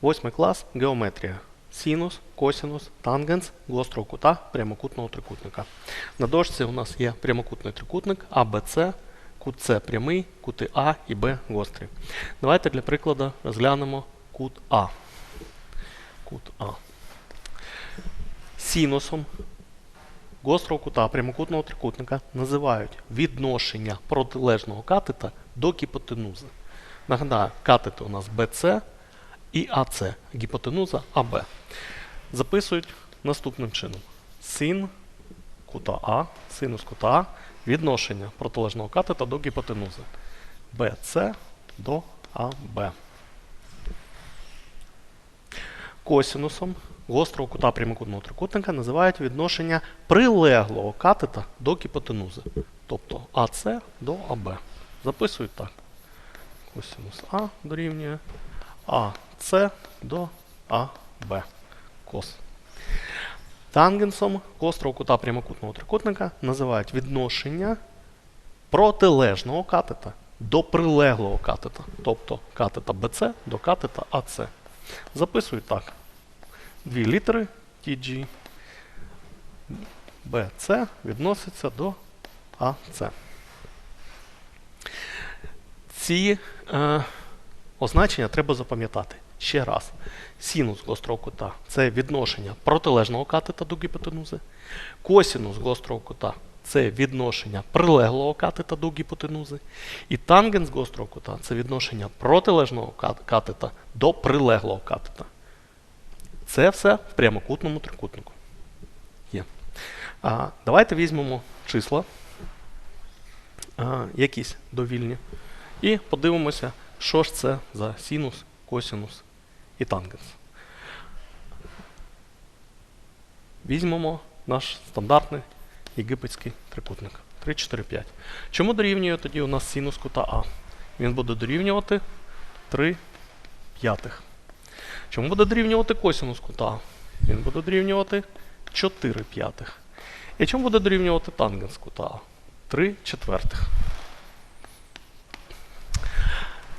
Восьмий клас геометрія. Синус, косинус, тангенс, гострого кута прямокутного трикутника. На дошці у нас є прямокутний трикутник АБЦ, кут С прямий, кути А і Б гострі. Давайте для прикладу розглянемо кут А. Кут А. Синусом гострого кута прямокутного трикутника називають відношення протилежного катета до гіпотенузи. Нагадаю, катети у нас BC і АС, гіпотенуза АБ. Записують наступним чином. Син кута А, синус кута А, відношення протилежного катета до гіпотенузи. BC до АБ. Косинусом гострого кута прямокутного трикутника називають відношення прилеглого катета до гіпотенузи. Тобто АС до АБ. Записують так. Косинус А дорівнює АС до АБ. Кос. Тангенсом гострого кута прямокутного трикутника називають відношення протилежного катета до прилеглого катета. Тобто катета BC до катета AC. Записують так. Дві літери TG. BC відноситься до AC. Ці е, означення треба запам'ятати. Ще раз. Синус гострого кута це відношення протилежного катета до гіпотенузи. Косинус гострого кута це відношення прилеглого катета до гіпотенузи. І тангенс гострого кута це відношення протилежного катета до прилеглого катета. Це все в прямокутному трикутнику. Є. А, давайте візьмемо числа, а, якісь довільні, і подивимося, що ж це за синус, косинус і тангенс. Візьмемо наш стандартний єгипетський трикутник. 3, 4, 5. Чому дорівнює тоді у нас синус кута А? Він буде дорівнювати 3 п'ятих. Чому буде дорівнювати косинус кута? А? Він буде дорівнювати 4 п'ятих. І чому буде дорівнювати тангенс кута? А? 3 четвертих.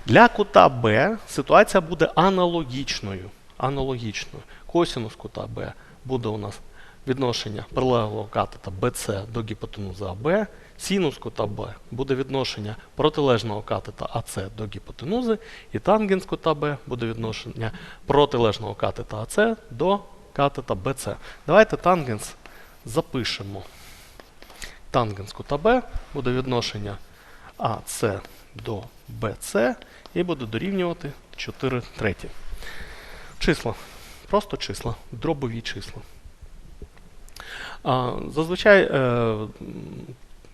Для кута Б ситуація буде аналогічною. аналогічною. Косинус кута Б буде у нас відношення прилеглого катета BC до гіпотенузи АБ. Синус кута Б буде відношення протилежного катета АС до гіпотенузи. І тангенс кута Б буде відношення протилежного катета АС до катета BC. Давайте тангенс запишемо. Тангенс кута Б буде відношення АС до BC і буде дорівнювати 4 треті. Числа. Просто числа, дробові числа. А, зазвичай е,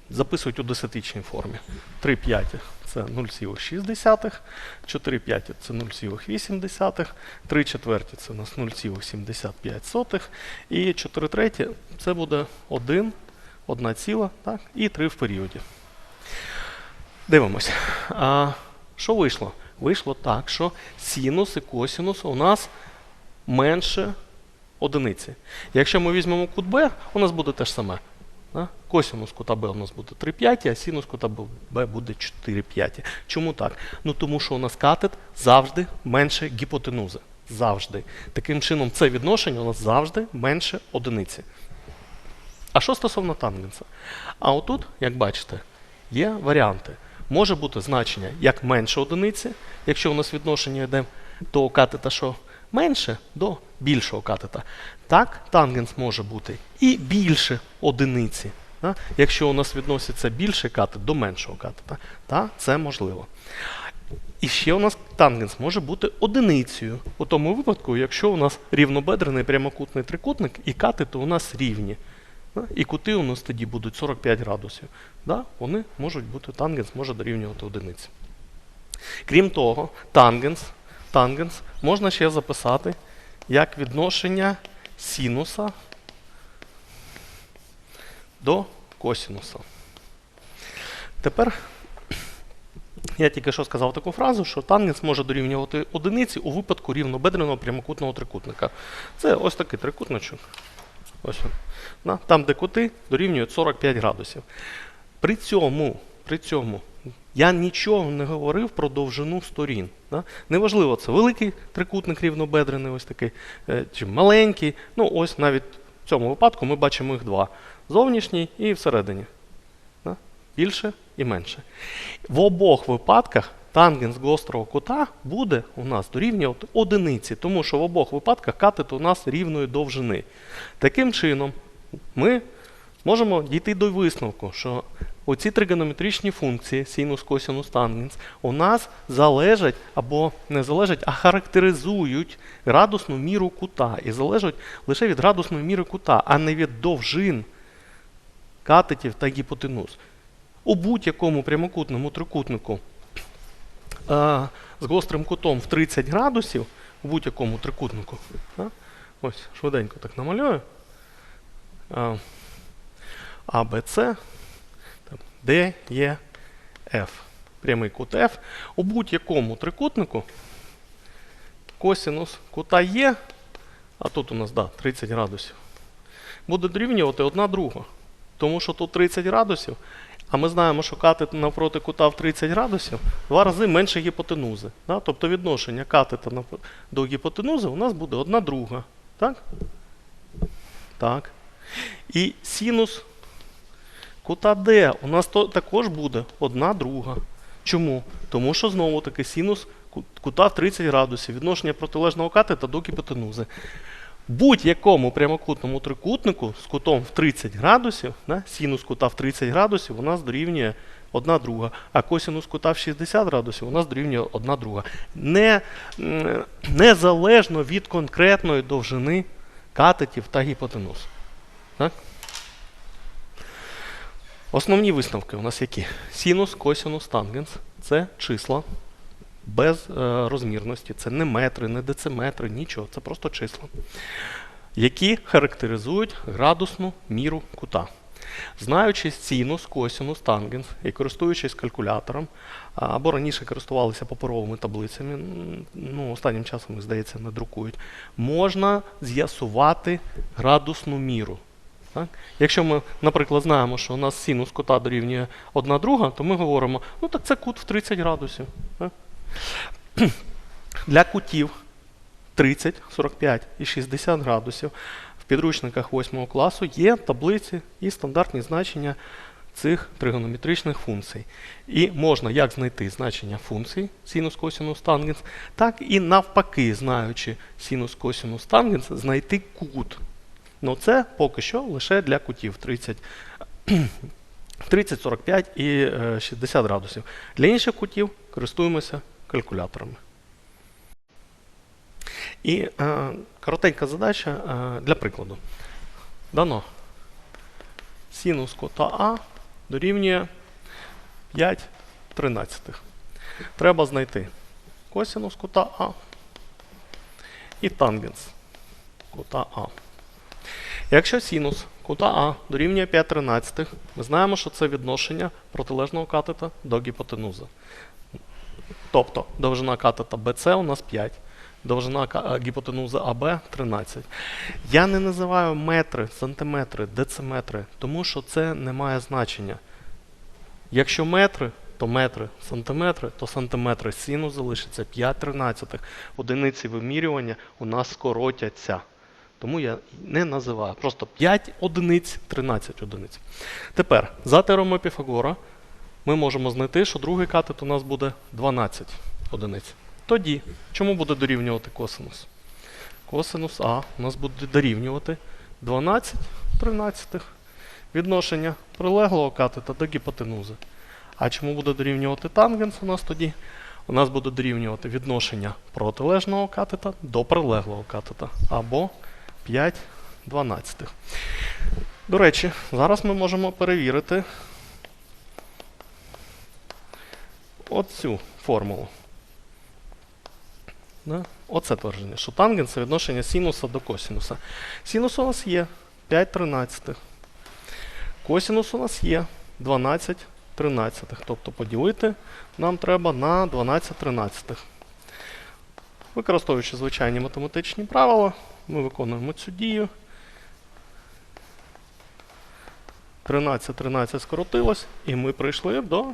записують у десятичній формі. 3 п'ятих це 0,6, 4 п'ятих це 0,8, 3 четверті це у нас 0,75 і 4 треті це буде 1, 1 ціла, так, і 3 в періоді. Дивимось. А, що вийшло? Вийшло так, що синус і косинус у нас менше одиниці. Якщо ми візьмемо кут Б, у нас буде те ж саме. Косинус кута Б у нас буде 3 п'яті, а синус кута Б буде 4 п'яті. Чому так? Ну тому що у нас катет завжди менше гіпотенузи. Завжди. Таким чином, це відношення у нас завжди менше одиниці. А що стосовно тангенса? А отут, як бачите, є варіанти. Може бути значення як менше одиниці, якщо у нас відношення йде до катета, що менше до більшого катета. Так, тангенс може бути і більше одиниці. Да? Якщо у нас відноситься більший катет до меншого катета, так, це можливо. І ще у нас тангенс може бути одиницею. У тому випадку, якщо у нас рівнобедрений прямокутний трикутник і катети у нас рівні. І кути у нас тоді будуть 45 градусів. Да? Вони можуть бути, тангенс може дорівнювати одиниці. Крім того, тангенс, тангенс можна ще записати як відношення синуса до косинуса. Тепер я тільки що сказав таку фразу, що тангенс може дорівнювати одиниці у випадку рівнобедреного прямокутного трикутника. Це ось такий трикутничок. Ось він. Там, де кути дорівнюють 45 градусів. При цьому при цьому я нічого не говорив про довжину сторін. Да? Неважливо, це великий трикутник рівнобедрений, ось такий, е, чи маленький. Ну, ось навіть в цьому випадку ми бачимо їх два: зовнішній і всередині. Да? Більше і менше. В обох випадках тангенс гострого кута буде у нас дорівнювати одиниці, тому що в обох випадках катет у нас рівної довжини. Таким чином, ми можемо дійти до висновку, що оці тригонометричні функції синус, косинус, тангенс у нас залежать або не залежать, а характеризують градусну міру кута і залежать лише від градусної міри кута, а не від довжин катетів та гіпотенуз. У будь-якому прямокутному трикутнику з гострим кутом в 30 градусів, у будь-якому трикутнику, ось швиденько так намалюю. А, а, Б, С, Д, Е, Ф. Прямий кут F. У будь-якому трикутнику косинус кута Є, а тут у нас да, 30 градусів, буде дорівнювати одна друга. Тому що тут 30 градусів, а ми знаємо, що катет навпроти кута в 30 градусів два рази менше гіпотенузи. Да? Тобто відношення катета до гіпотенузи у нас буде одна друга. Так? Так. І синус кута D у нас то, також буде одна друга. Чому? Тому що знову таки синус кута в 30 градусів, відношення протилежного катета до гіпотенузи. Будь-якому прямокутному трикутнику з кутом в 30 градусів, да, синус кута в 30 градусів у нас дорівнює одна друга, а косинус кута в 60 градусів у нас дорівнює одна друга. Не, незалежно від конкретної довжини катетів та гіпотенуз. Так? Основні висновки у нас які? Синус, косинус, тангенс це числа без е, розмірності. Це не метри, не дециметри, нічого. Це просто числа, які характеризують градусну міру кута. Знаючи синус, косинус, тангенс і користуючись калькулятором, або раніше користувалися паперовими таблицями, ну, останнім часом, здається, не друкують, можна з'ясувати градусну міру. Так? Якщо ми, наприклад, знаємо, що у нас синус кута дорівнює 1 друга, то ми говоримо, ну так це кут в 30 градусів. Так? Для кутів 30, 45 і 60 градусів в підручниках 8 класу є таблиці і стандартні значення цих тригонометричних функцій. І можна як знайти значення функцій синус, косинус, тангенс, так і навпаки, знаючи синус, косинус, тангенс, знайти кут. Ну це поки що лише для кутів 30, 30 45 і е, 60 градусів. Для інших кутів користуємося калькуляторами. І е, коротенька задача е, для прикладу. Дано синус кота А дорівнює 5 тринадцятих. Треба знайти косинус кута А і тангенс кута А. Якщо синус кута А дорівнює 5 тринадцятих, ми знаємо, що це відношення протилежного катета до гіпотенузи. Тобто довжина катета BC у нас 5, довжина гіпотенузи АБ 13. Я не називаю метри, сантиметри, дециметри, тому що це не має значення. Якщо метри, то метри, сантиметри, то сантиметри. Синус залишиться 5 тринадцятих. Одиниці вимірювання у нас скоротяться. Тому я не називаю. Просто 5 одиниць, 13 одиниць. Тепер, за теоремою Піфагора, ми можемо знайти, що другий катет у нас буде 12 одиниць. Тоді, чому буде дорівнювати косинус? Косинус А у нас буде дорівнювати 12 тринадцятих відношення прилеглого катета до гіпотенузи. А чому буде дорівнювати тангенс у нас тоді? У нас буде дорівнювати відношення протилежного катета до прилеглого катета або 5 дванадцятих. До речі, зараз ми можемо перевірити оцю формулу. Да? Оце твердження, що тангенс це відношення синуса до косинуса. Синус у нас є 5 тринадцятих. Косинус у нас є 12 тринадцятих. Тобто поділити нам треба на 12 тринадцятих. Використовуючи звичайні математичні правила, ми виконуємо цю дію. 13, 13 скоротилось, і ми прийшли до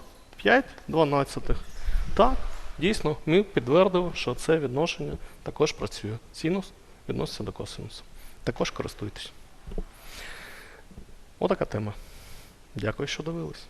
5 12. Так, дійсно, ми підтвердили, що це відношення також працює. Синус відноситься до косинусу. Також користуйтесь. Отака тема. Дякую, що дивились.